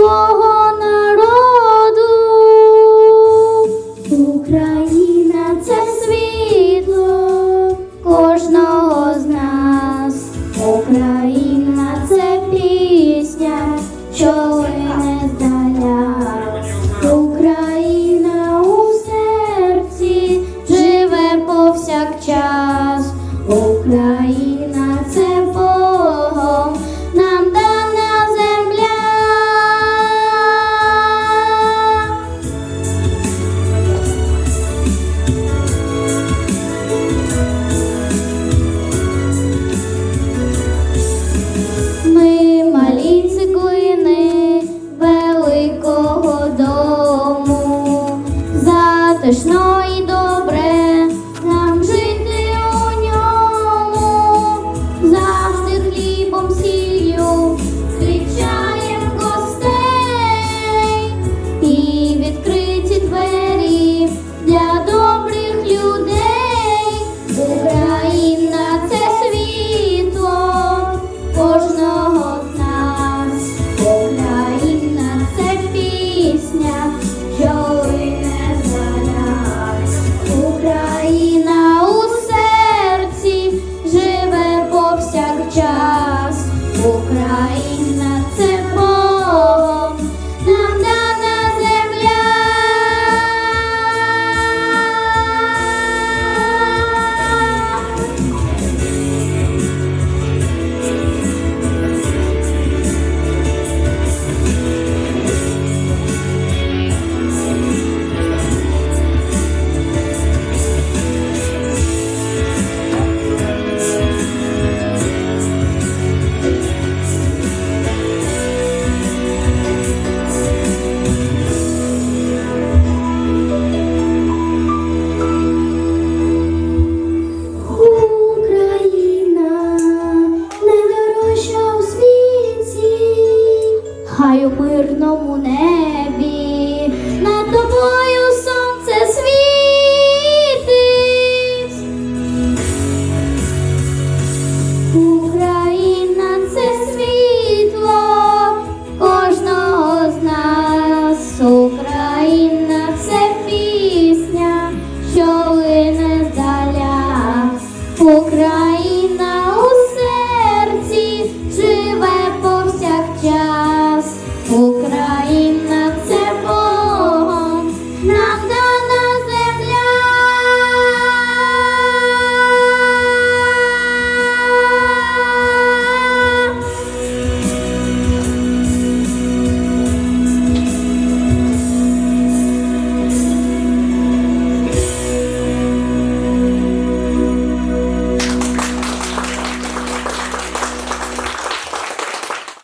свого народу. Україна це світло кожного з нас. Україна це пісня, що не здаля. Україна у серці живе повсякчас. Україна Хай у мирному небі